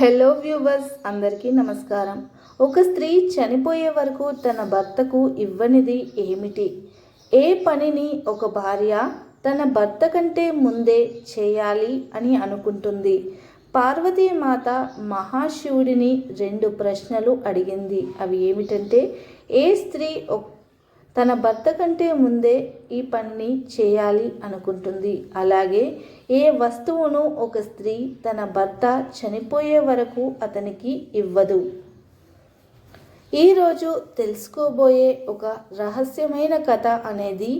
Hello viewers అందరికీ నమస్కారం. ఒక స్త్రీ చనిపోయే వరకు తన భర్తకు ఇవ్వనిది ఏమిటి? ఏ పనిని ఒక భార్య తన భర్త కంటే ముందే చేయాలి అని అనుకుంటుంది? పార్వతీమాత మహాశివుడిని రెండు ప్రశ్నలు అడిగింది. అవి ఏమిటంటే ఏ స్త్రీ తన భర్త కంటే ముందే ఈ పనిని చేయాలి అనుకుంటుంది. అలాగే ఏ వస్తువును ఒక స్త్రీ తన భర్త చనిపోయే వరకు అతనికి ఇవ్వదు. ఈరోజు తెలుసుకోబోయే ఒక రహస్యమైన కథ అనేది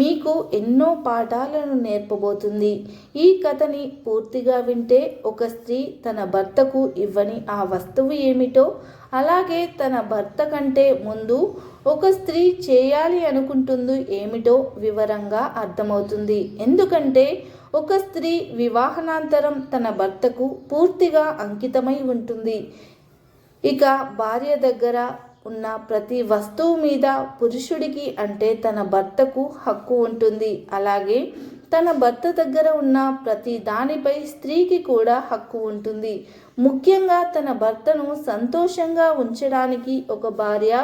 మీకు ఎన్నో పాఠాలను నేర్పబోతుంది. ఈ కథని పూర్తిగా వింటే ఒక స్త్రీ తన భర్తకు ఇవ్వని ఆ వస్తువు ఏమిటో అలాగే తన భర్త కంటే ముందు ఒక స్త్రీ చేయాలి అనుకుంటుంది ఏమిటో వివరంగా అర్థమవుతుంది. ఎందుకంటే ఒక స్త్రీ వివాహనాంతరం తన భర్తకు పూర్తిగా అంకితమై ఉంటుంది. ఇక భార్య దగ్గర ఉన్న ప్రతి వస్తువు మీద పురుషుడికి అంటే తన భర్తకు హక్కు ఉంటుంది. అలాగే తన భర్త దగ్గర ఉన్న ప్రతి దానిపై స్త్రీకి కూడా హక్కు ఉంటుంది. ముఖ్యంగా తన భర్తను సంతోషంగా ఉంచడానికి ఒక భార్య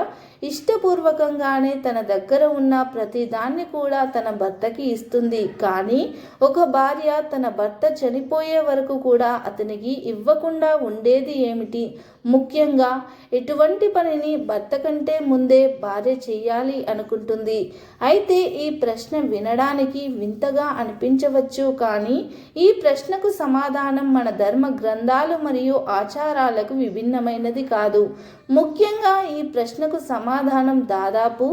ఇష్టపూర్వకంగానే తన దగ్గర ఉన్న ప్రతిదాన్ని కూడా తన భర్తకి ఇస్తుంది. కానీ ఒక భార్య తన భర్త చనిపోయే వరకు కూడా అతనికి ఇవ్వకుండా ఉండేది ఏమిటి? ముఖ్యంగా ఎటువంటి పనిని భర్త కంటే ముందే భార్య చేయాలి అనుకుంటుంది. అయితే ఈ ప్రశ్న వినడానికి వింతగా అనిపించవచ్చు కానీ ఈ ప్రశ్నకు సమాధానం మన ధర్మ గ్రంథాలు మరియు ఆచారాలకు విభిన్నమైనది కాదు. ముఖ్యంగా ఈ ప్రశ్నకు సమాధానం దాదాపు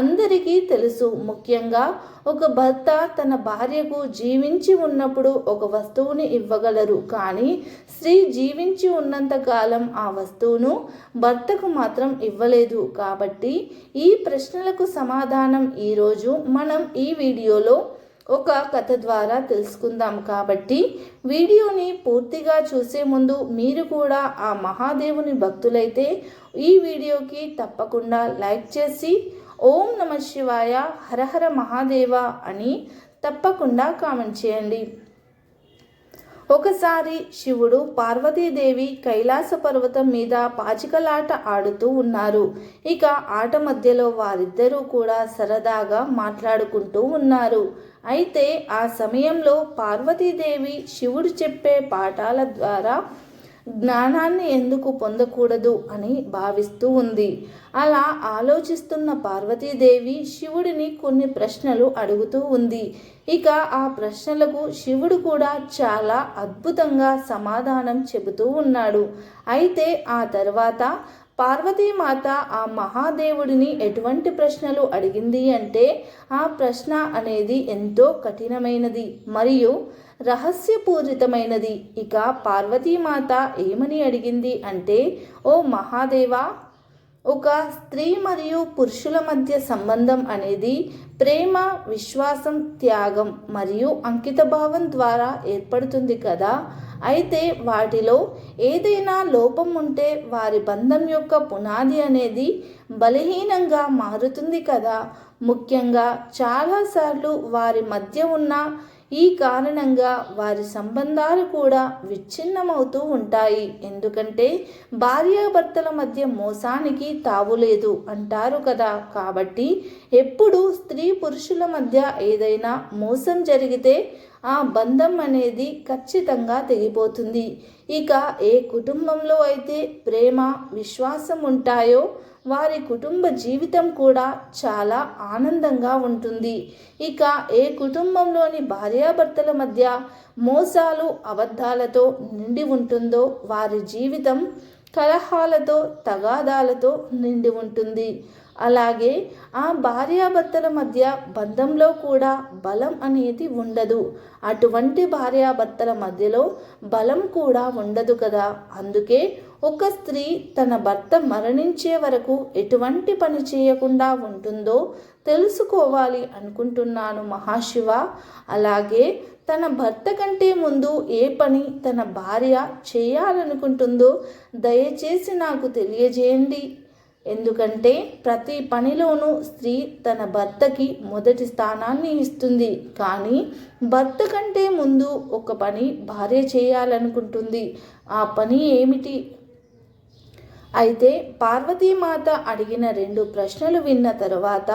అందరికీ తెలుసు. ముఖ్యంగా ఒక భర్త తన భార్యకు జీవించి ఉన్నప్పుడు ఒక వస్తువుని ఇవ్వగలరు. కానీ స్త్రీ జీవించి ఉన్నంతకాలం ఆ వస్తువును భర్తకు మాత్రం ఇవ్వలేదు. కాబట్టి ఈ ప్రశ్నలకు సమాధానం ఈరోజు మనం ఈ వీడియోలో ఒక కథ ద్వారా తెలుసుకుందాం కాబట్టి వీడియోని పూర్తిగా చూసే ముందు మీరు కూడా ఆ మహాదేవుని భక్తులైతే ఈ వీడియోకి తప్పకుండా లైక్ చేసి ఓం నమ శివాయ హరహర మహాదేవ అని తప్పకుండా కామెంట్ చేయండి. ఒకసారి శివుడు పార్వతీదేవి కైలాస పర్వతం మీద పాచికలాట ఆడుతూ ఉన్నారు. ఇక ఆట మధ్యలో వారిద్దరూ కూడా సరదాగా మాట్లాడుకుంటూ ఉన్నారు. అయితే ఆ సమయంలో పార్వతీదేవి శివుడు చెప్పే పాఠాల ద్వారా జ్ఞానాన్ని ఎందుకు పొందకూడదు అని భావిస్తూ ఉంది. అలా ఆలోచిస్తున్న పార్వతీదేవి శివుడిని కొన్ని ప్రశ్నలు అడుగుతూ ఉంది. ఇక ఆ ప్రశ్నలకు శివుడు కూడా చాలా అద్భుతంగా సమాధానం చెబుతూ ఉన్నాడు. అయితే ఆ తర్వాత పార్వతీమాత ఆ మహాదేవుడిని ఎటువంటి ప్రశ్నలు అడిగింది అంటే ఆ ప్రశ్న అనేది ఎంతో కఠినమైనది మరియు రహస్యపూరితమైనది. ఇక పార్వతీమాత ఏమని అడిగింది అంటే ఓ మహాదేవా ఒక స్త్రీ మరియు పురుషుల మధ్య సంబంధం అనేది ప్రేమ విశ్వాసం త్యాగం మరియు అంకితభావం ద్వారా ఏర్పడుతుంది కదా. అయితే వాటిలో ఏదైనా లోపం ఉంటే వారి బంధం యొక్క పునాది అనేది బలహీనంగా మారుతుంది కదా. ముఖ్యంగా చాలాసార్లు వారి మధ్య ఉన్న ఈ కారణంగా వారి సంబంధాలు కూడా విచ్ఛిన్నమవుతూ ఉంటాయి. ఎందుకంటే భార్యాభర్తల మధ్య మోసానికి తావులేదు అంటారు కదా. కాబట్టి ఎప్పుడు స్త్రీ పురుషుల మధ్య ఏదైనా మోసం జరిగితే ఆ బంధం అనేది ఖచ్చితంగా తెగిపోతుంది. ఇక ఏ కుటుంబంలో అయితే ప్రేమ విశ్వాసం ఉంటాయో వారి కుటుంబ జీవితం కూడా చాలా ఆనందంగా ఉంటుంది. ఇక ఏ కుటుంబంలోని భార్యాభర్తల మధ్య మోసాలు అబద్ధాలతో నిండి ఉంటుందో వారి జీవితం కలహాలతో తగాదాలతో నిండి ఉంటుంది. అలాగే ఆ భార్యాభర్తల మధ్య బంధంలో కూడా బలం అనేది ఉండదు. అటువంటి భార్యాభర్తల మధ్యలో బలం కూడా ఉండదు కదా. అందుకే ఒక స్త్రీ తన భర్త మరణించే వరకు ఎటువంటి పని చేయకుండా ఉంటుందో తెలుసుకోవాలి అనుకుంటున్నాను మహాశివ. అలాగే తన భర్త కంటే ముందు ఏ పని తన భార్య చేయాలనుకుంటుందో దయచేసి నాకు తెలియజేయండి. ఎందుకంటే ప్రతి పనిలోనూ స్త్రీ తన భర్తకి మొదటి స్థానాన్ని ఇస్తుంది. కానీ భర్త కంటే ముందు ఒక పని భార్య చేయాలనుకుంటుంది. ఆ పని ఏమిటి? అయితే పార్వతీమాత అడిగిన రెండు ప్రశ్నలు విన్న తరువాత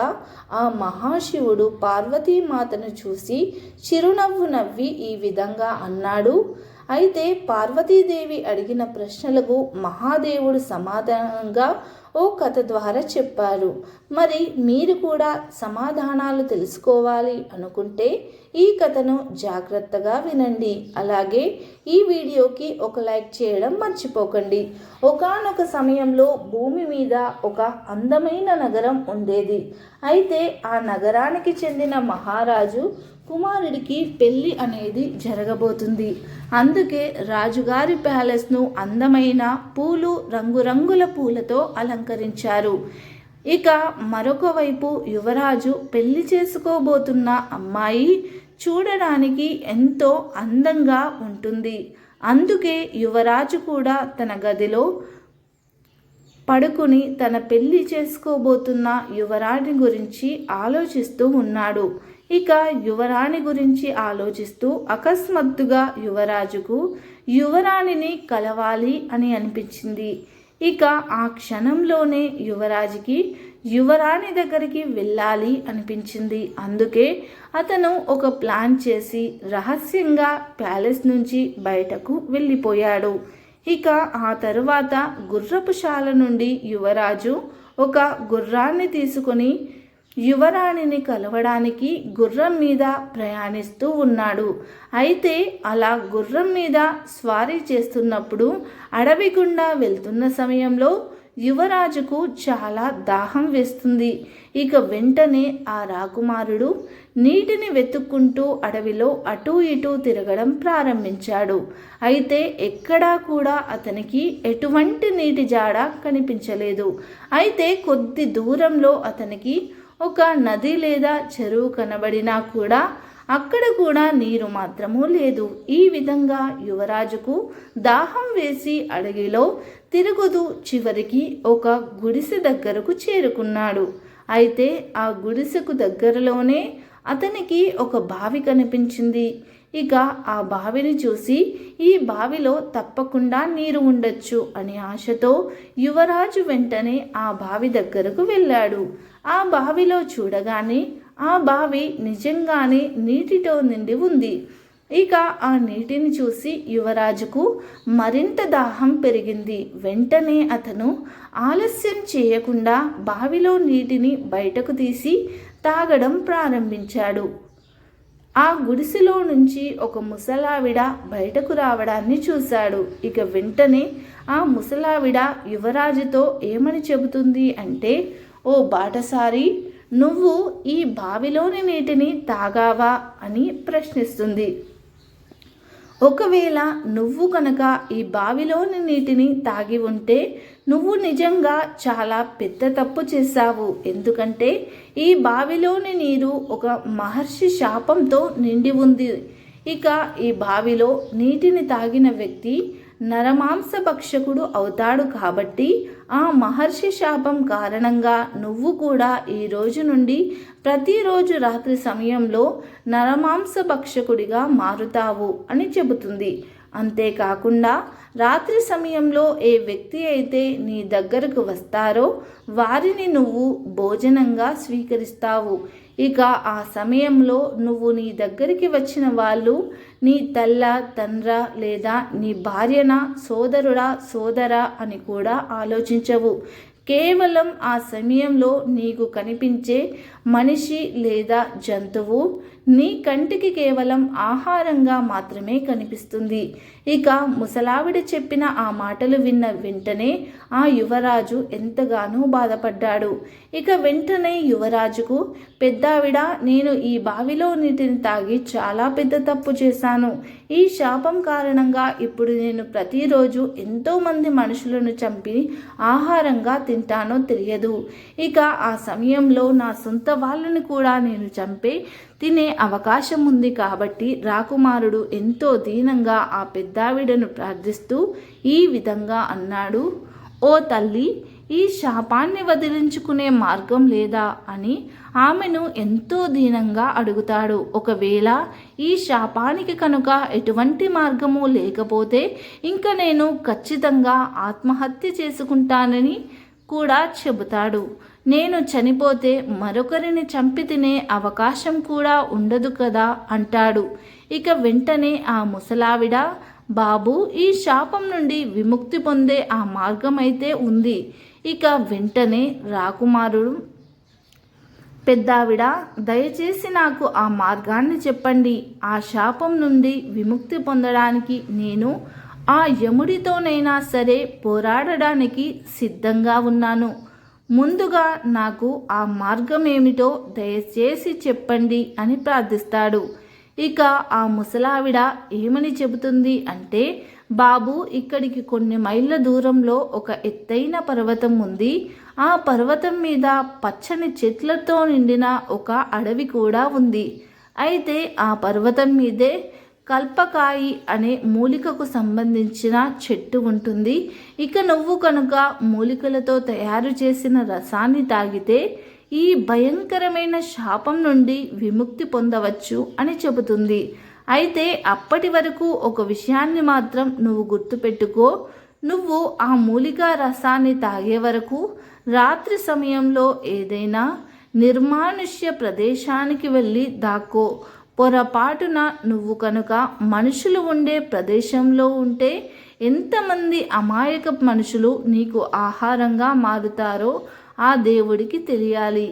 ఆ మహాశివుడు పార్వతీమాతను చూసి చిరునవ్వు నవ్వి ఈ విధంగా అన్నాడు. అయితే పార్వతీదేవి అడిగిన ప్రశ్నలకు మహాదేవుడు సమాధానంగా ఓ కథ ద్వారా చెప్పారు. మరి మీరు కూడా సమాధానాలు తెలుసుకోవాలి అనుకుంటే ఈ కథను జాగ్రత్తగా వినండి. అలాగే ఈ వీడియోకి ఒక లైక్ చేయడం మర్చిపోకండి. ఒకానొక సమయంలో భూమి మీద ఒక అందమైన నగరం ఉండేది. అయితే ఆ నగరానికి చెందిన మహారాజు కుమారుడికి పెళ్ళి అనేది జరగబోతుంది. అందుకే రాజుగారి ప్యాలెస్ను అందమైన పూలు రంగురంగుల పూలతో అలంకరించారు. ఇక మరొక వైపు యువరాజు పెళ్ళి చేసుకోబోతున్న అమ్మాయి చూడడానికి ఎంతో అందంగా ఉంటుంది. అందుకే యువరాజు కూడా తన గదిలో పడుకుని తన పెళ్ళి చేసుకోబోతున్న యువరాణి గురించి ఆలోచిస్తూ ఉన్నాడు. ఇక యువరాణి గురించి ఆలోచిస్తూ అకస్మాత్తుగా యువరాజుకు యువరాణిని కలవాలి అని అనిపించింది. ఇక ఆ క్షణంలోనే యువరాజుకి యువరాణి దగ్గరికి వెళ్ళాలి అనిపించింది. అందుకే అతను ఒక ప్లాన్ చేసి రహస్యంగా ప్యాలెస్ నుంచి బయటకు వెళ్ళిపోయాడు. ఇక ఆ తరువాత గుర్రపుశాల నుండి యువరాజు ఒక గుర్రాన్ని తీసుకొని యువరాణిని కలవడానికి గుర్రం మీద ప్రయాణిస్తూ ఉన్నాడు. అయితే అలా గుర్రం మీద స్వారీ చేస్తున్నప్పుడు అడవి గుండా వెళ్తున్న సమయంలో యువరాజుకు చాలా దాహం వేస్తుంది. ఇక వెంటనే ఆ రాకుమారుడు నీటిని వెతుక్కుంటూ అడవిలో అటూ ఇటూ తిరగడం ప్రారంభించాడు. అయితే ఎక్కడా కూడా అతనికి ఎటువంటి నీటి జాడ కనిపించలేదు. అయితే కొద్ది దూరంలో అతనికి ఒక నది లేదా చెరువు కనబడినా కూడా అక్కడ కూడా నీరు మాత్రము లేదు. ఈ విధంగా యువరాజుకు దాహం వేసి అడవిలో తిరుగుతూ చివరికి ఒక గుడిసె దగ్గరకు చేరుకున్నాడు. అయితే ఆ గుడిసెకు దగ్గరలోనే అతనికి ఒక బావి కనిపించింది. ఇక ఆ బావిని చూసి ఈ బావిలో తప్పకుండా నీరు ఉండొచ్చు అనే ఆశతో యువరాజు వెంటనే ఆ బావి దగ్గరకు వెళ్ళాడు. ఆ బావిలో చూడగానే ఆ బావి నిజంగానే నీటితో నిండి ఉంది. ఇక ఆ నీటిని చూసి యువరాజుకు మరింత దాహం పెరిగింది. వెంటనే అతను ఆలస్యం చేయకుండా బావిలో నీటిని బయటకు తీసి తాగడం ప్రారంభించాడు. ఆ గుడిసెలో నుంచి ఒక ముసలావిడ బయటకు రావడాన్ని చూశాడు. ఇక వెంటనే ఆ ముసలావిడ యువరాజుతో ఏమని చెబుతుంది అంటే ఓ బాటసారి నువ్వు ఈ బావిలోని నీటిని తాగావా? అని ప్రశ్నిస్తుంది. ఒకవేళ నువ్వు కనుక ఈ బావిలోని నీటిని తాగి ఉంటే నువ్వు నిజంగా చాలా పెద్ద తప్పు చేశావు. ఎందుకంటే ఈ బావిలోని నీరు ఒక మహర్షి శాపంతో నిండి ఉంది. ఇక ఈ బావిలో నీటిని తాగిన వ్యక్తి నరమాంస భక్షకుడు అవుతాడు కాబట్టి ఆ మహర్షి శాపం కారణంగా నువ్వు కూడా ఈ రోజు నుండి ప్రతిరోజు రాత్రి సమయంలో నరమాంస భక్షకుడిగా మారుతావు అని చెబుతుంది. అంతేకాకుండా రాత్రి సమయంలో ఏ వ్యక్తి అయితే నీ దగ్గరకు వస్తారో వారిని నువ్వు భోజనంగా స్వీకరిస్తావు. ఇక ఆ సమయంలో నువ్వు నీ దగ్గరికి వచ్చిన వాళ్ళు నీ తల్ల తండ్ర లేదా నీ భార్యన సోదరుడా సోదర అని కూడా ఆలోచించవు. కేవలం ఆ సమయంలో నీకు కనిపించే మనిషి లేదా జంతువు నీ కంటికి కేవలం ఆహారంగా మాత్రమే కనిపిస్తుంది. ఇక ముసలావిడ చెప్పిన ఆ మాటలు విన్న వెంటనే ఆ యువరాజు ఎంతగానో బాధపడ్డాడు. ఇక వెంటనే యువరాజుకు పెద్దావిడ నేను ఈ బావిలో నీటిని తాగి చాలా పెద్ద తప్పు చేశాను. ఈ శాపం కారణంగా ఇప్పుడు నేను ప్రతిరోజు ఎంతోమంది మనుషులను చంపి ఆహారంగా తింటానో తెలియదు. ఇక ఆ సమయంలో నా సొంత వాళ్ళని కూడా నేను చంపే తినే అవకాశం ఉంది కాబట్టి రాకుమారుడు ఎంతో దీనంగా ఆ పెద్దావిడను ప్రార్థిస్తూ ఈ విధంగా అన్నాడు. ఓ తల్లి ఈ శాపాన్ని వదిలించుకునే మార్గం లేదా అని ఆమెను ఎంతో దీనంగా అడుగుతాడు. ఒకవేళ ఈ శాపానికి కనుక ఎటువంటి మార్గము లేకపోతే ఇంకా నేను ఖచ్చితంగా ఆత్మహత్య చేసుకుంటానని కూడా చెబుతాడు. నేను చనిపోతే మరొకరిని చంపి తినే అవకాశం కూడా ఉండదు కదా అంటాడు. ఇక వెంటనే ఆ ముసలావిడ బాబు ఈ శాపం నుండి విముక్తి పొందే ఆ మార్గం అయితే ఉంది. ఇక వెంటనే రాకుమారుడు పెద్దావిడ దయచేసి నాకు ఆ మార్గాన్ని చెప్పండి. ఆ శాపం నుండి విముక్తి పొందడానికి నేను ఆ యముడితోనైనా సరే పోరాడడానికి సిద్ధంగా ఉన్నాను. ముందుగా నాకు ఆ మార్గం ఏమిటో దయచేసి చెప్పండి అని ప్రార్థిస్తాడు. ఇక ఆ ముసలావిడ ఏమని చెబుతుంది అంటే బాబు ఇక్కడికి కొన్ని మైళ్ళ దూరంలో ఒక ఎత్తైన పర్వతం ఉంది. ఆ పర్వతం మీద పచ్చని చెట్లతో నిండిన ఒక అడవి కూడా ఉంది. అయితే ఆ పర్వతం మీదే కల్పకాయి అనే మూలికకు సంబంధించిన చెట్టు ఉంటుంది. ఇక నువ్వు కనుక మూలికలతో తయారు చేసిన రసాన్ని తాగితే ఈ భయంకరమైన శాపం నుండి విముక్తి పొందవచ్చు అని చెబుతుంది. అయితే అప్పటి వరకు ఒక విషయాన్ని మాత్రం నువ్వు గుర్తుపెట్టుకో. నువ్వు ఆ మూలికా రసాన్ని తాగే వరకు రాత్రి సమయంలో ఏదైనా నిర్మానుష్య ప్రదేశానికి వెళ్ళి దాక్కో. పొరపాటున నువ్వు కనుక మనుషులు ఉండే ప్రదేశంలో ఉంటే ఎంతమంది అమాయక మనుషులు నీకు ఆహారంగా మారుతారో ఆ దేవుడికి తెలియాలి.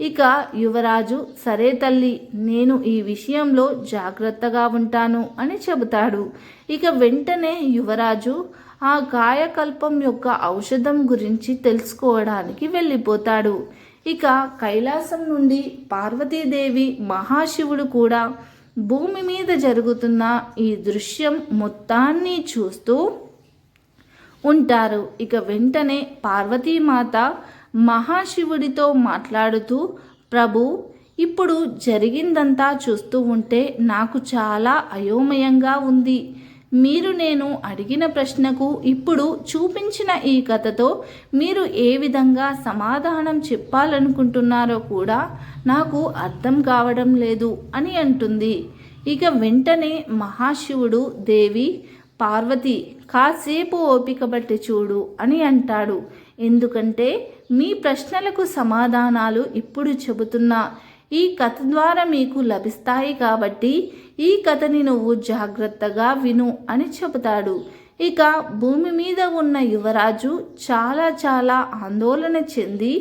ఇక యువరాజు సరే తల్లి నేను ఈ విషయంలో జాగ్రత్తగా ఉంటాను అని చెబుతాడు. ఇక వెంటనే యువరాజు ఆ కాయకల్పం యొక్క ఔషధం గురించి తెలుసుకోవడానికి వెళ్ళిపోతాడు. ఇక కైలాసం నుండి పార్వతీదేవి మహాశివుడు కూడా భూమి మీద జరుగుతున్న ఈ దృశ్యం మొత్తాన్ని చూస్తూ ఉంటారు. ఇక వెంటనే పార్వతీమాత మహాశివుడితో మాట్లాడుతూ ప్రభు ఇప్పుడు జరిగిందంతా చూస్తూ ఉంటే నాకు చాలా అయోమయంగా ఉంది. మీరు నేను అడిగిన ప్రశ్నకు ఇప్పుడు చూపించిన ఈ కథతో మీరు ఏ విధంగా సమాధానం చెప్పాలనుకుంటున్నారో కూడా నాకు అర్థం కావడం లేదు అని అంటుంది. ఇక వెంటనే మహాశివుడు దేవి పార్వతి కాసేపు ఓపిక బట్టి చూడు అని అంటాడు. ఎందుకంటే మీ ప్రశ్నలకు సమాధానాలు ఇప్పుడు చెబుతున్నా. ఈ కథ ద్వారా మీకు లభిస్తాయి కాబట్టి ఈ కథని నువ్వు జాగ్రత్తగా విను అని చెబుతాడు. ఇక భూమి మీద ఉన్న యువరాజు చాలా చాలా ఆందోళన చెంది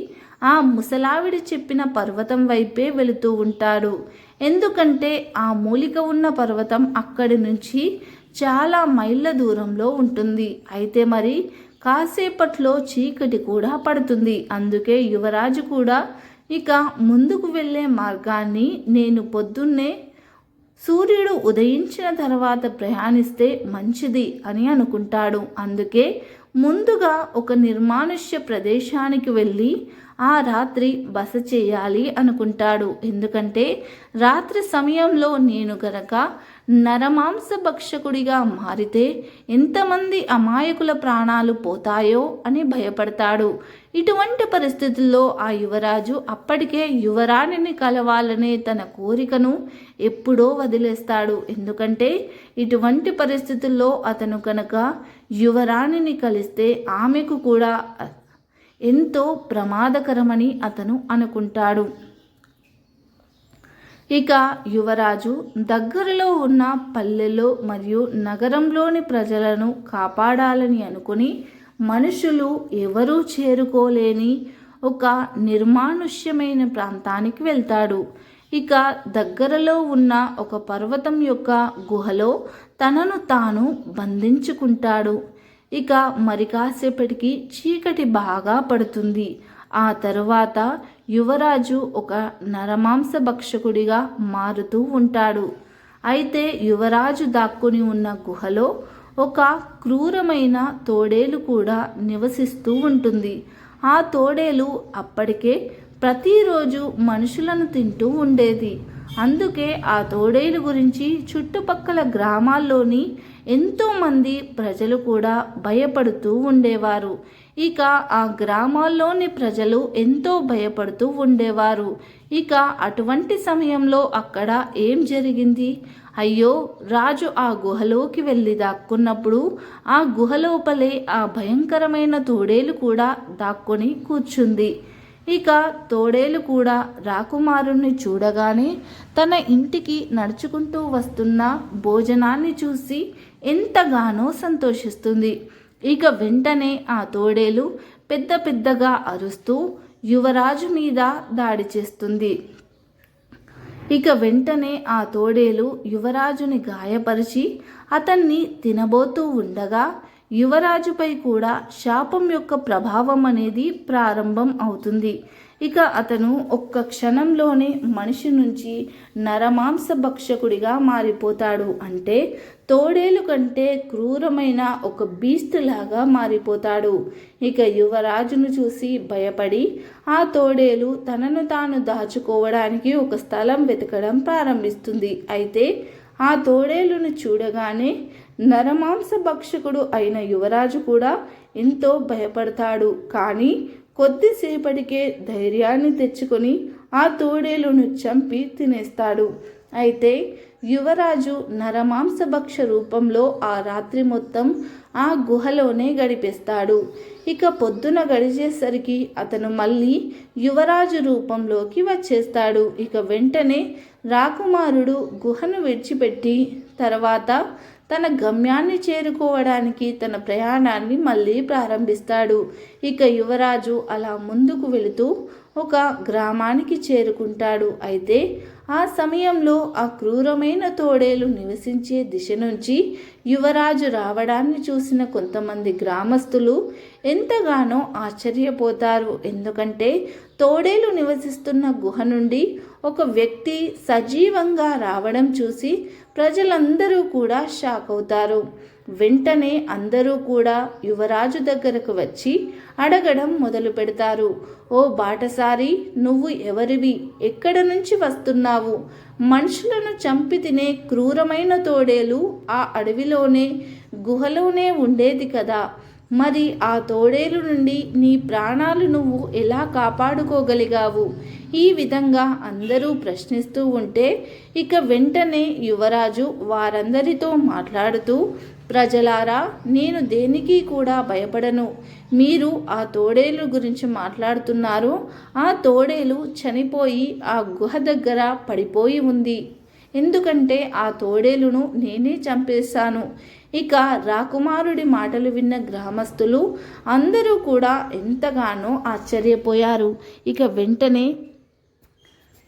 ఆ ముసలావిడి చెప్పిన పర్వతం వైపే వెళుతూ ఉంటాడు. ఎందుకంటే ఆ మూలిక ఉన్న పర్వతం అక్కడి నుంచి చాలా మైళ్ళ దూరంలో ఉంటుంది. అయితే మరి కాసేపట్లో చీకటి కూడా పడుతుంది. అందుకే యువరాజు కూడా ఇక ముందుకు వెళ్ళే మార్గాన్ని నేను పొద్దున్నే సూర్యుడు ఉదయించిన తర్వాత ప్రయాణిస్తే మంచిది అని అనుకుంటాడు. అందుకే ముందుగా ఒక నిర్మానుష్య ప్రదేశానికి వెళ్ళి ఆ రాత్రి బస చేయాలి అనుకుంటాడు. ఎందుకంటే రాత్రి సమయంలో నేను గనక నరమాంస భక్షకుడిగా మారితే ఎంతమంది అమాయకుల ప్రాణాలు పోతాయో అని భయపడతాడు. ఇటువంటి పరిస్థితుల్లో ఆ యువరాజు అప్పటికే యువరాణిని కలవాలనే తన కోరికను ఎప్పుడో వదిలేస్తాడు. ఎందుకంటే ఇటువంటి పరిస్థితుల్లో అతను కనుక యువరాణిని కలిస్తే ఆమెకు కూడా ఎంతో ప్రమాదకరమని అతను అనుకుంటాడు. ఇక యువరాజు దగ్గరలో ఉన్న పల్లెలో మరియు నగరంలోని ప్రజలను కాపాడాలని అనుకుని మనుషులు ఎవరూ చేరుకోలేని ఒక నిర్మానుష్యమైన ప్రాంతానికి వెళ్తాడు. ఇక దగ్గరలో ఉన్న ఒక పర్వతం యొక్క గుహలో తనను తాను బంధించుకుంటాడు. ఇక మరి కాసేపటికి చీకటి బాగా పడుతుంది. ఆ తరువాత యువరాజు ఒక నరమాంస భక్షకుడిగా మారుతూ ఉంటాడు. అయితే యువరాజు దాక్కుని ఉన్న గుహలో ఒక క్రూరమైన తోడేలు కూడా నివసిస్తూ ఉంటుంది. ఆ తోడేలు అప్పటికే ప్రతిరోజు మనుషులను తింటూ ఉండేది. అందుకే ఆ తోడేలు గురించి చుట్టుపక్కల గ్రామాల్లోని ఎంతోమంది ప్రజలు కూడా భయపడుతూ ఉండేవారు. ఇక ఆ గ్రామాల్లోని ప్రజలు ఎంతో భయపడుతూ ఉండేవారు. ఇక అటువంటి సమయంలో అక్కడ ఏం జరిగింది? అయ్యో రాజు ఆ గుహలోకి వెళ్ళి దాక్కున్నప్పుడు ఆ గుహలోపలే ఆ భయంకరమైన తోడేలు కూడా దాక్కొని కూర్చుంది. ఇక తోడేలు కూడా రాకుమారుణ్ణి చూడగానే తన ఇంటికి నడుచుకుంటూ వస్తున్న భోజనాన్ని చూసి ఎంతగానో సంతోషిస్తుంది. ఇక వెంటనే ఆ తోడేలు పెద్ద పెద్దగా అరుస్తూ యువరాజు మీద దాడి చేస్తుంది. ఇక వెంటనే ఆ తోడేలు యువరాజుని గాయపరిచి అతన్ని తినబోతూ ఉండగా యువరాజుపై కూడా శాపం యొక్క ప్రభావం అనేది ప్రారంభం అవుతుంది. ఇక అతను ఒక్క క్షణంలోనే మనిషి నుంచి నరమాంస భక్షకుడిగా మారిపోతాడు. అంటే తోడేలు కంటే క్రూరమైన ఒక బీస్ట్ లాగా మారిపోతాడు. ఇక యువరాజును చూసి భయపడి ఆ తోడేలు తనను తాను దాచుకోవడానికి ఒక స్థలం వెతకడం ప్రారంభిస్తుంది. అయితే ఆ తోడేలును చూడగానే నరమాంస భక్షకుడు అయిన యువరాజు కూడా ఎంతో భయపడతాడు. కానీ కొద్దిసేపటికే ధైర్యాన్ని తెచ్చుకొని ఆ తోడేలును చంపి తినేస్తాడు. అయితే యువరాజు నరమాంసభక్ష రూపంలో ఆ రాత్రి మొత్తం ఆ గుహలోనే గడిపేస్తాడు. ఇక పొద్దున గడిచేసరికి అతను మళ్ళీ యువరాజు రూపంలోకి వచ్చేస్తాడు. ఇక వెంటనే రాకుమారుడు గుహను విడిచిపెట్టి తర్వాత తన గమ్యాన్ని చేరుకోవడానికి తన ప్రయాణాన్ని మళ్ళీ ప్రారంభిస్తాడు. ఇక యువరాజు అలా ముందుకు వెళుతూ ఒక గ్రామానికి చేరుకుంటాడు. అయితే ఆ సమయంలో ఆ క్రూరమైన తోడేలు నివసించే దిశ నుంచి యువరాజు రావడాన్ని చూసిన కొంతమంది గ్రామస్తులు ఎంతగానో ఆశ్చర్యపోతారు. ఎందుకంటే తోడేలు నివసిస్తున్న గుహ నుండి ఒక వ్యక్తి సజీవంగా రావడం చూసి ప్రజలందరూ కూడా షాక్ అవుతారు వెంటనే అందరూ కూడా యువరాజు దగ్గరకు వచ్చి అడగడం మొదలు పెడతారు. ఓ బాటసారి నువ్వు ఎవరివి? ఎక్కడ నుంచి వస్తున్నావు? మనుషులను చంపి తినే క్రూరమైన తోడేలు ఆ అడవిలోనే గుహలోనే ఉండేది కదా. మరి ఆ తోడేలు నుండి నీ ప్రాణాలు నువ్వు ఎలా కాపాడుకోగలిగావు? ఈ విధంగా అందరూ ప్రశ్నిస్తూ ఉంటే ఇక వెంటనే యువరాజు వారందరితో మాట్లాడుతూ ప్రజలారా నేను దేనికి కూడా భయపడను. మీరు ఆ తోడేలు గురించి మాట్లాడుతున్నారు. ఆ తోడేలు చనిపోయి ఆ గుహ దగ్గర పడిపోయి ఉంది. ఎందుకంటే ఆ తోడేలును నేనే చంపేశాను. ఇక రాకుమారుడి మాటలు విన్న గ్రామస్తులు అందరూ కూడా ఎంతగానో ఆశ్చర్యపోయారు. ఇక వెంటనే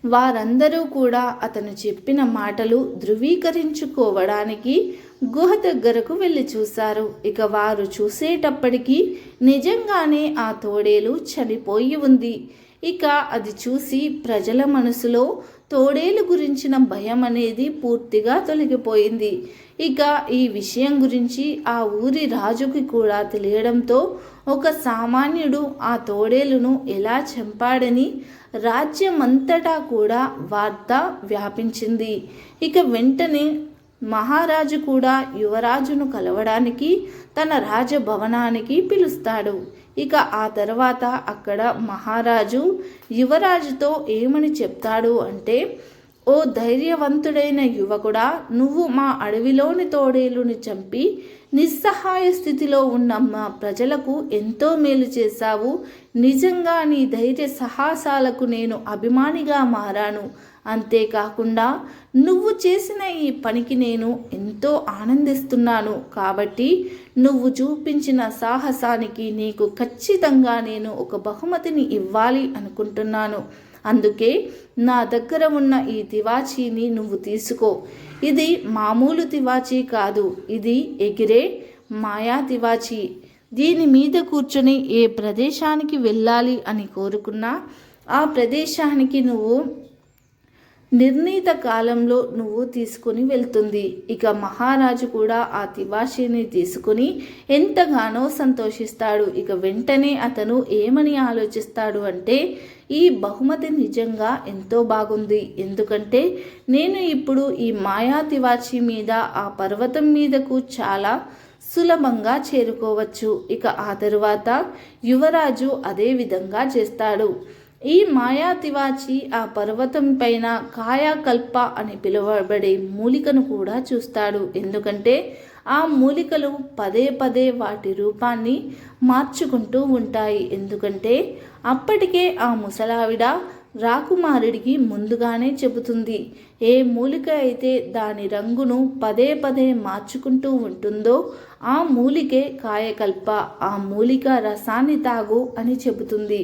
వారందరూ కూడా అతను చెప్పిన మాటలు ధృవీకరించుకోవడానికి గుహ దగ్గరకు వెళ్ళి చూశారు. ఇక వారు చూసేటప్పటికీ నిజంగానే ఆ తోడేలు చనిపోయి ఉంది. ఇక అది చూసి ప్రజల మనసులో తోడేలు గురించిన భయం అనేది పూర్తిగా తొలగిపోయింది. ఇక ఈ విషయం గురించి ఆ ఊరి రాజుకి కూడా తెలియడంతో ఒక సామాన్యుడు ఆ తోడేలును ఎలా చంపాడని రాజ్యమంతటా కూడా వార్త వ్యాపించింది. ఇక వెంటనే మహారాజు కూడా యువరాజును కలవడానికి తన రాజభవనానికి పిలుస్తాడు. ఇక ఆ తర్వాత అక్కడ మహారాజు యువరాజుతో ఏమని చెప్తాడు అంటే ఓ ధైర్యవంతుడైన యువకుడా నువ్వు మా అడవిలోని తోడేలుని చంపి నిస్సహాయ స్థితిలో ఉన్న మా ప్రజలకు ఎంతో మేలు చేశావు. నిజంగా నీ ధైర్య సాహసాలకు నేను అభిమానిగా మారాను. అంతేకాకుండా నువ్వు చేసిన ఈ పనికి నేను ఎంతో ఆనందిస్తున్నాను. కాబట్టి నువ్వు చూపించిన సాహసానికి నీకు ఖచ్చితంగా నేను ఒక బహుమతిని ఇవ్వాలి అనుకుంటున్నాను. అందుకే నా దగ్గర ఉన్న ఈ తివాచీని నువ్వు తీసుకో. ఇది మామూలు తివాచీ కాదు. ఇది ఎగిరే మాయా తివాచీ. దీని మీద కూర్చొని ఏ ప్రదేశానికి వెళ్ళాలి అని కోరుకున్నా ఆ ప్రదేశానికి నువ్వు నిర్ణీత కాలంలో నువ్వు తీసుకుని వెళ్తుంది. ఇక మహారాజు కూడా ఆ తివాషిని తీసుకుని ఎంతగానో సంతోషిస్తాడు. ఇక వెంటనే అతను ఏమని ఆలోచిస్తాడు అంటే ఈ బహుమతి నిజంగా ఎంతో బాగుంది. ఎందుకంటే నేను ఇప్పుడు ఈ మాయా తివాచి మీద ఆ పర్వతం మీదకు చాలా సులభంగా చేరుకోవచ్చు. ఇక ఆ తరువాత యువరాజు అదే విధంగా చేస్తాడు. ఈ మాయా తివాచి ఆ పర్వతం పైన కాయాకల్ప అని పిలువబడే మూలికను కూడా చూస్తాడు. ఎందుకంటే ఆ మూలికలు పదే పదే వాటి రూపాన్ని మార్చుకుంటూ ఉంటాయి. ఎందుకంటే అప్పటికే ఆ ముసలావిడ రాకుమారుడికి ముందుగానే చెబుతుంది. ఏ మూలిక అయితే దాని రంగును పదే పదే మార్చుకుంటూ ఉంటుందో ఆ మూలికే కాయకల్ప ఆ మూలిక రసాన్ని తాగు అని చెబుతుంది.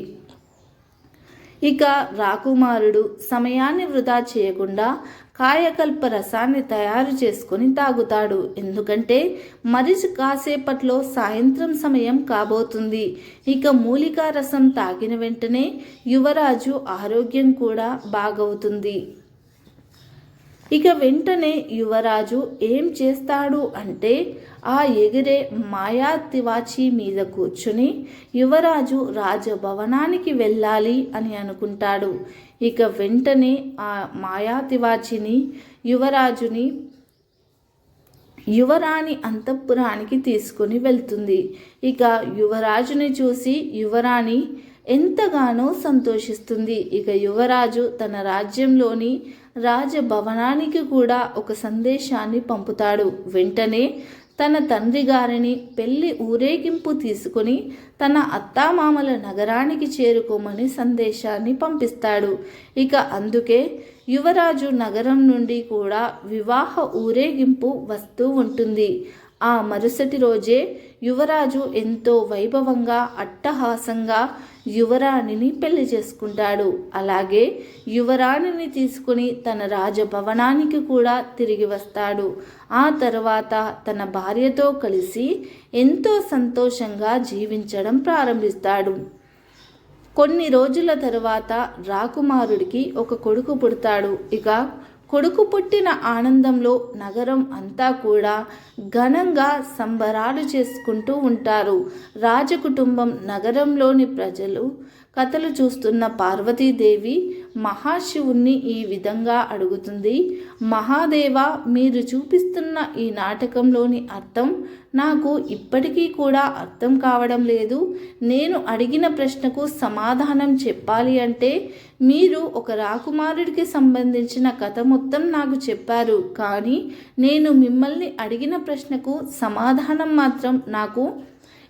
ఇక రాకుమారుడు సమయాన్ని వృధా చేయకుండా కాయకల్ప రసాన్ని తయారు చేసుకొని తాగుతాడు. ఎందుకంటే మరిచి కాసేపట్లో సాయంత్రం సమయం కాబోతుంది. ఇక మూలికా రసం తాగిన వెంటనే యువరాజు ఆరోగ్యం కూడా బాగవుతుంది. ఇక వెంటనే యువరాజు ఏం చేస్తాడు అంటే ఆ ఎగిరే మాయా తివాచి మీద కూర్చుని యువరాజు రాజభవనానికి వెళ్ళాలి అని అనుకుంటాడు. ఇక వెంటనే ఆ మాయా తివాచిని యువరాజుని యువరాణి అంతఃపురానికి తీసుకుని వెళ్తుంది. ఇక యువరాజుని చూసి యువరాణి ఎంతగానో సంతోషిస్తుంది. ఇక యువరాజు తన రాజ్యంలోని రాజభవనానికి కూడా ఒక సందేశాన్ని పంపుతాడు. వెంటనే తన తండ్రి గారిని పెళ్ళి ఊరేగింపు తీసుకుని తన అత్తామామల నగరానికి చేరుకోమని సందేశాన్ని పంపిస్తాడు. ఇక అందుకే యువరాజు నగరం నుండి కూడా వివాహ ఊరేగింపు వస్తూ ఉంటుంది. ఆ మరుసటి రోజే యువరాజు ఎంతో వైభవంగా అట్టహాసంగా యువరాణిని పెళ్ళి చేసుకుంటాడు. అలాగే యువరాణిని తీసుకుని తన రాజభవనానికి కూడా తిరిగి వస్తాడు. ఆ తర్వాత తన భార్యతో కలిసి ఎంతో సంతోషంగా జీవించడం ప్రారంభిస్తాడు. కొన్ని రోజుల తర్వాత రాకుమారుడికి ఒక కొడుకు పుడతాడు. ఇక కొడుకు పుట్టిన ఆనందంలో నగరం అంతా కూడా ఘనంగా సంబరాలు చేసుకుంటూ ఉంటారు. రాజకుటుంబం నగరంలోని ప్రజలు కథలు చూస్తున్న పార్వతీదేవి మహాశివుణ్ణి ఈ విధంగా అడుగుతుంది. మహాదేవ మీరు చూపిస్తున్న ఈ నాటకంలోని అర్థం నాకు ఇప్పటికీ కూడా అర్థం కావడం లేదు. నేను అడిగిన ప్రశ్నకు సమాధానం చెప్పాలి అంటే మీరు ఒక రాకుమారుడికి సంబంధించిన కథ మొత్తం నాకు చెప్పారు. కానీ నేను మిమ్మల్ని అడిగిన ప్రశ్నకు సమాధానం మాత్రం నాకు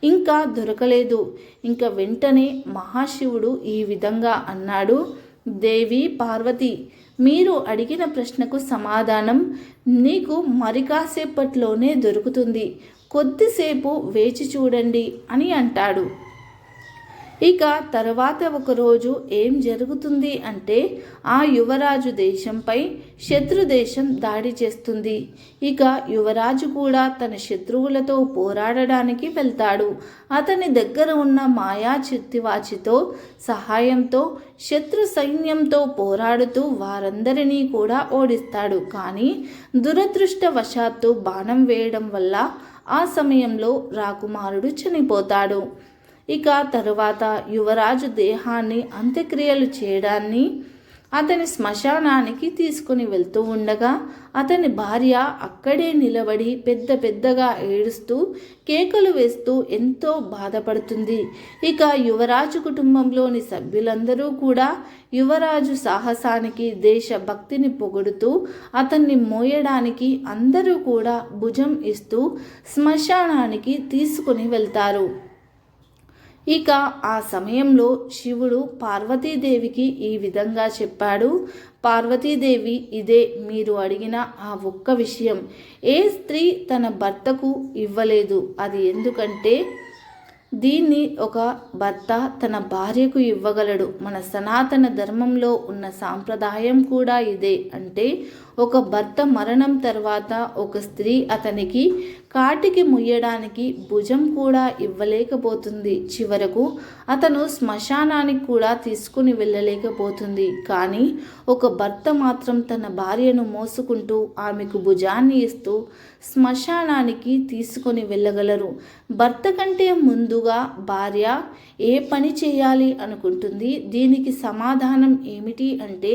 ఇంకా దొరకలేదు. ఇంకా వెంటనే మహాశివుడు ఈ విధంగా అన్నాడు. దేవి పార్వతి మీరు అడిగిన ప్రశ్నకు సమాధానం నీకు మరి కాసేపట్లోనే దొరుకుతుంది. కొద్దిసేపు వేచి చూడండి అని అంటాడు. ఇక తర్వాత ఒకరోజు ఏం జరుగుతుంది అంటే ఆ యువరాజు దేశంపై శత్రు దేశం దాడి చేస్తుంది. ఇక యువరాజు కూడా తన శత్రువులతో పోరాడడానికి వెళ్తాడు. అతని దగ్గర ఉన్న మాయా చిత్తివాచితో సహాయంతో శత్రు సైన్యంతో పోరాడుతూ వారందరినీ కూడా ఓడిస్తాడు. కానీ దురదృష్టవశాత్తు బాణం వేయడం వల్ల ఆ సమయంలో రాకుమారుడు చనిపోతాడు. ఇక తరువాత యువరాజు దేహాన్ని అంత్యక్రియలు చేయడాన్ని అతని శ్మశానానికి తీసుకుని వెళ్తూ ఉండగా అతని భార్య అక్కడే నిలబడి పెద్ద పెద్దగా ఏడుస్తూ కేకలు వేస్తూ ఎంతో బాధపడుతుంది. ఇక యువరాజు కుటుంబంలోని సభ్యులందరూ కూడా యువరాజు సాహసానికి దేశభక్తిని పొగుడుతూ అతన్ని మోయడానికి అందరూ కూడా భుజం ఇస్తూ శ్మశానానికి తీసుకుని వెళ్తారు. ఇక ఆ సమయంలో శివుడు పార్వతీదేవికి ఈ విధంగా చెప్పాడు. పార్వతీదేవి ఇదే మీరు అడిగిన ఆ ఒక్క విషయం. ఏ స్త్రీ తన భర్తకు ఇవ్వలేదు? అది ఎందుకంటే దీన్ని ఒక భర్త తన భార్యకు ఇవ్వగలడు. మన సనాతన ధర్మంలో ఉన్న సాంప్రదాయం కూడా ఇదే. అంటే ఒక భర్త మరణం తర్వాత ఒక స్త్రీ అతనికి కాటికి ముయ్యడానికి భుజం కూడా ఇవ్వలేకపోతుంది. చివరకు అతను శ్మశానానికి కూడా తీసుకుని వెళ్ళలేకపోతుంది. కానీ ఒక భర్త మాత్రం తన భార్యను మోసుకుంటూ ఆమెకు భుజాన్ని ఇస్తూ శ్మశానానికి తీసుకొని వెళ్ళగలరు. భర్త కంటే ముందుగా భార్య ఏ పని చేయాలి అనుకుంటుంది? దీనికి సమాధానం ఏమిటి అంటే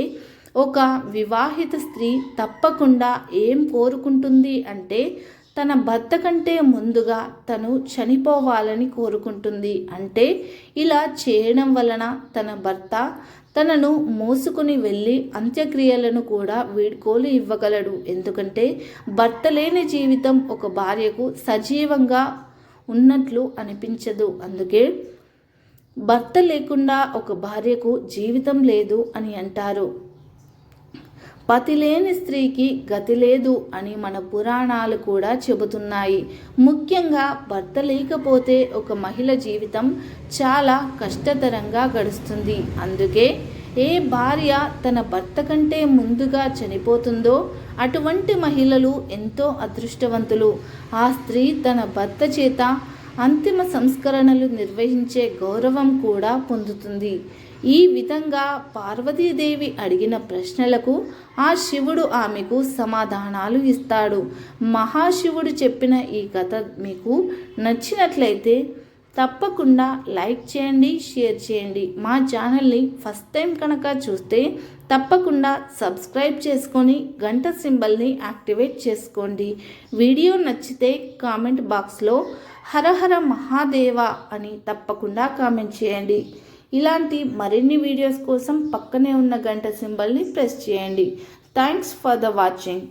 ఒక వివాహిత స్త్రీ తప్పకుండా ఏం కోరుకుంటుంది అంటే తన భర్త కంటే ముందుగా తను చనిపోవాలని కోరుకుంటుంది. అంటే ఇలా చేయడం వలన తన భర్త తనను మోసుకుని వెళ్ళి అంత్యక్రియలను కూడా వీడ్కోలు ఇవ్వగలడు. ఎందుకంటే భర్త లేని జీవితం ఒక భార్యకు సజీవంగా ఉన్నట్లు అనిపించదు. అందుకే భర్త లేకుండా ఒక భార్యకు జీవితం లేదు అని అంటారు. పతి లేని స్త్రీకి గతి లేదు అని మన పురాణాలు కూడా చెబుతున్నాయి. ముఖ్యంగా భర్త లేకపోతే ఒక మహిళ జీవితం చాలా కష్టతరంగా గడుస్తుంది. అందుకే ఏ భార్య తన భర్త కంటే ముందుగా చనిపోతుందో అటువంటి మహిళలు ఎంతో అదృష్టవంతులు. ఆ స్త్రీ తన భర్త చేత అంతిమ సంస్కరణలు నిర్వహించే గౌరవం కూడా పొందుతుంది. ఈ విధంగా పార్వతీదేవి అడిగిన ప్రశ్నలకు ఆ శివుడు ఆమెకు సమాధానాలు ఇస్తాడు. మహాశివుడు చెప్పిన ఈ కథ మీకు నచ్చినట్లయితే తప్పకుండా లైక్ చేయండి షేర్ చేయండి. మా ఛానల్ని ఫస్ట్ టైం కనుక చూస్తే తప్పకుండా సబ్స్క్రైబ్ చేసుకొని గంట సింబల్ని యాక్టివేట్ చేసుకోండి. వీడియో నచ్చితే కామెంట్ బాక్స్లో హరహర మహాదేవ అని తప్పకుండా కామెంట్ చేయండి. ఇలాంటి మరిన్ని వీడియోస్ కోసం పక్కనే ఉన్న గంట సింబల్ని ప్రెస్ చేయండి. Thanks for the watching